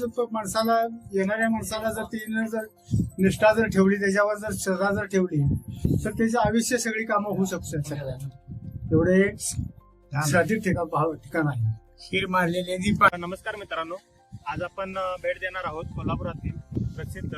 रोज माणसाला येणाऱ्या माणसाला जर तिने जर निष्ठा जर ठेवली त्याच्यावर जर श्रद्धा जर ठेवली तर त्याचे आयुष्य सगळी कामं होऊ शकतात. एवढे एक श्रद्धित ठिकाण भाव ठिकाण आहे. शिर मारलेले दीप. नमस्कार मित्रांनो. आज आपण भेट देणार आहोत कोल्हापुरातील प्रसिद्ध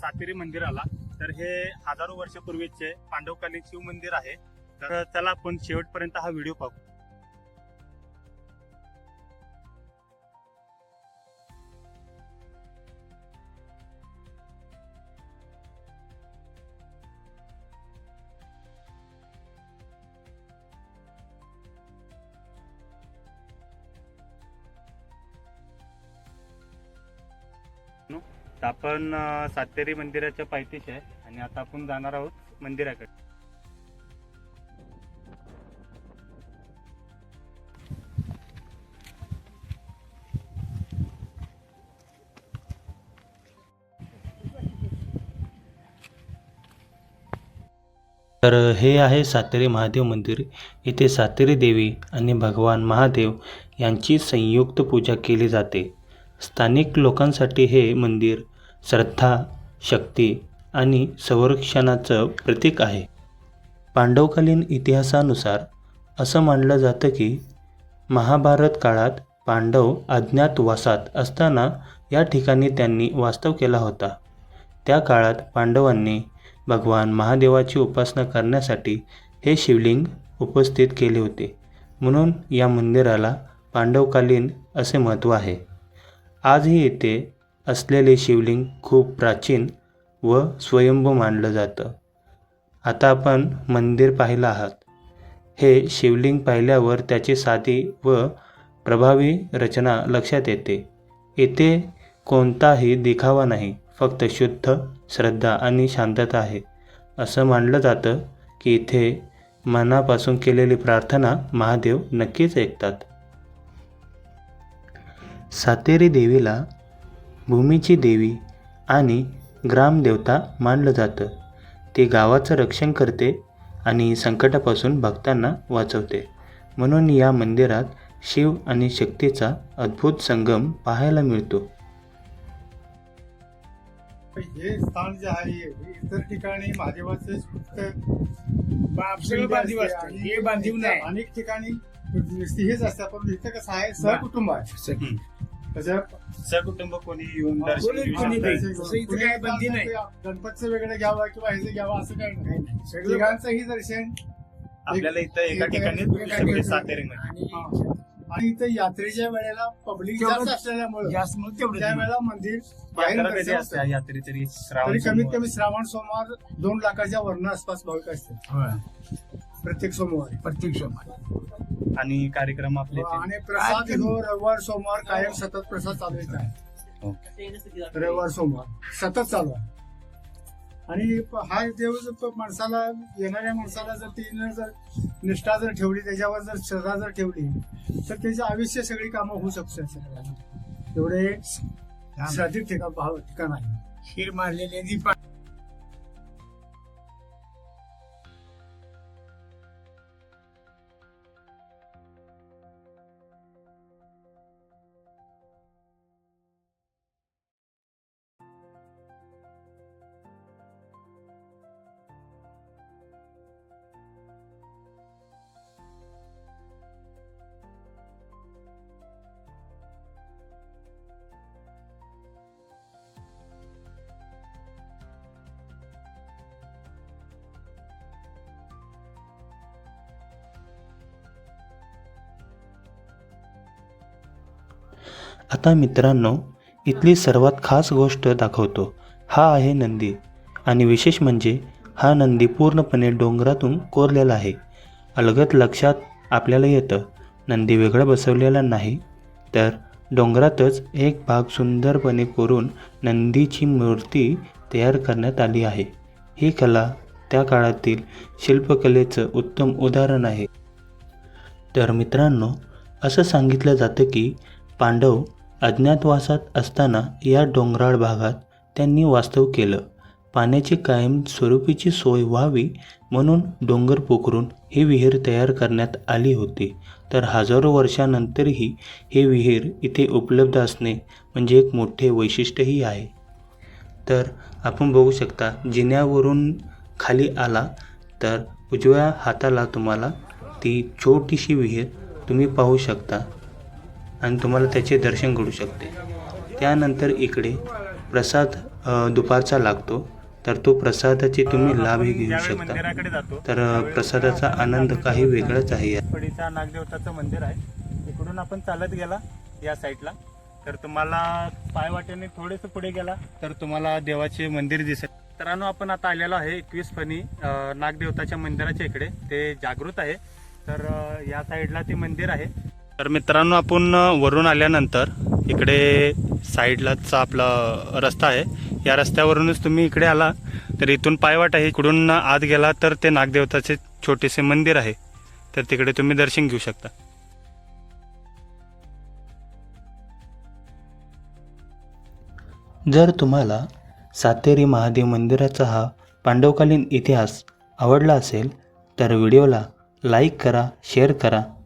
सातेरी मंदिराला. तर हे हजारो वर्षापूर्वीचे पांडवकालीन शिव मंदिर आहे. तर चला आपण शेवटपर्यंत हा व्हिडिओ पाहू. तर आपण सातेरी मंदिराच्या पायथीशी आहे आणि आता आपण जाणार आहोत मंदिराकडे. तर हे आहे सातेरी महादेव मंदिर. इथे सातेरी देवी आणि भगवान महादेव यांची संयुक्त पूजा केली जाते. स्थानिक लोकांसाठी हे मंदिर श्रद्धा शक्ती आणि संरक्षणाचं प्रतीक आहे. पांडवकालीन इतिहासानुसार असं मानलं जातं की महाभारत काळात पांडव अज्ञातवासात असताना या ठिकाणी त्यांनी वास्तव केला होता. त्या काळात पांडवांनी भगवान महादेवाची उपासना करण्यासाठी हे शिवलिंग उपस्थित केले होते. म्हणून या मंदिराला पांडवकालीन असे महत्त्व आहे. आजही येथे असलेले शिवलिंग खूप प्राचीन व स्वयंभू मानलं जातं. आता आपण मंदिर पाहिलं आहात. हे शिवलिंग पाहिल्यावर त्याची साधी व प्रभावी रचना लक्षात येते. येथे कोणताही दिखावा नाही फक्त शुद्ध श्रद्धा आणि शांतता आहे. असं मानलं जातं की इथे मनापासून केलेली प्रार्थना महादेव नक्कीच ऐकतात. सातेरी देवीला भूमीची देवी आणि ग्रामदेवता मानलं जातं. ती गावाचं रक्षण करते आणि संकटापासून भक्तांना वाचवते. म्हणून या मंदिरात शिव आणि शक्तीचा अद्भुत संगम पाहायला मिळतो. हे स्थान जे आहे हे इतर ठिकाणी महादेवाचे फक्त बांधीव हे. अनेक ठिकाणी हेच असतात पण इथं कसं आहे सहकुटुंब आहे. त्याच्या सहकुटुंब कोणी येऊन दर्शन कोणी- घेऊ कोणी शकतं. नाही. तसं इथं काय बंदी नाही. गणपतचं वेगळं घ्यावं किंवा ह्याचं घ्यावं असं काही नाही सगळं तिघांचंही दर्शन आपल्याला इथं एका ठिकाणी होऊ शकते सातेरीमध्ये हा. आणि इथं यात्रेच्या वेळेला पब्लिक तेवढं जास्त असल्यामुळे जास्त मग तेवढं त्यावेळेला मंदिर बाहेर यात्रा कधी दर्शन असते असतं. यात्रे तरी श्रावण तरी कमीत सोमवार. कमी श्रावण सोमवार दोन लाखाच्या वर्ण आसपास भाविक असते होय. प्रत्येक सोमवारी. प्रत्येक सोमवार. आणि कार्यक्रम आपले. आणि प्रसाद हो रविवार सोमवार कायम सतत प्रसाद चालू आहे हो. रविवार सोमवार सतत चालू आहे. आणि हा देव माणसाला येणाऱ्या माणसाला जर तिने जर निष्ठा जर ठेवली त्याच्यावर जर श्रद्धा जर ठेवली तर त्याचे आयुष्य सगळी कामं होऊ शकतात एवढे श्रद्धित ठिकाण भाव ठिकाण आहे. शिर मारलेले आता मित्रांनो इथली सर्वात खास गोष्ट दाखवतो. हा आहे नंदी. आणि विशेष म्हणजे हा नंदी पूर्णपणे डोंगरातून कोरलेला आहे. अलगत लक्षात आपल्याला येतं नंदी वेगळं बसवलेला नाही तर डोंगरातच एक भाग सुंदरपणे कोरून नंदीची मूर्ती तयार करण्यात आली आहे. ही कला त्या काळातील शिल्पकलेचं उत्तम उदाहरण आहे. तर मित्रांनो असं सांगितलं जातं की पांडव अज्ञातवासात असताना या डोंगराळ भागात त्यांनी वास्तव केलं. पाण्याची कायम स्वरूपीची सोय व्हावी म्हणून डोंगर पोखरून ही विहीर तयार करण्यात आली होती. तर हजारो वर्षानंतरही हे विहीर इथे उपलब्ध असणे म्हणजे एक मोठे वैशिष्ट्यही आहे. तर आपण बघू शकता जिन्यावरून खाली आला तर उजव्या हाताला तुम्हाला ती छोटीशी विहीर तुम्ही पाहू शकता. आणि तुम्हाला त्याचे दर्शन घडू शकते. त्यानंतर इकडे प्रसाद दुपारचा लागतो. तर तो प्रसादाचे तुम्ही लाभही घेऊ शकता. मंदिराकडे जातो. तर प्रसादाचा आनंद काही वेगळाच आहे पडीचा नागदेवताचं मंदिर आहे. इकडून आपण चालत गेला या साईडला. तर तुम्हाला पायवाटेने थोडेसे पुढे गेला तर तुम्हाला देवाचे मंदिर दिसेल. मित्रांनो आपण आता आलेलो आहे एकवीस फणी अं, नागदेवताच्या मंदिराच्या इकडे. ते जागृत आहे. तर या साईडला ते मंदिर आहे. तर मित्रांनो आपण वरून आल्यानंतर इकडे साईडलाच आपला रस्ता आहे. या रस्त्यावरूनच तुम्ही इकडे आला तर इथून पायवाट आहे इकडून आत गेला तर ते नागदेवताचे छोटेसे मंदिर आहे. तर तिकडे तुम्ही दर्शन घेऊ शकता. जर तुम्हाला सातेरी महादेव मंदिराचा हा पांडवकालीन इतिहास आवडला असेल तर व्हिडिओला लाईक करा शेअर करा.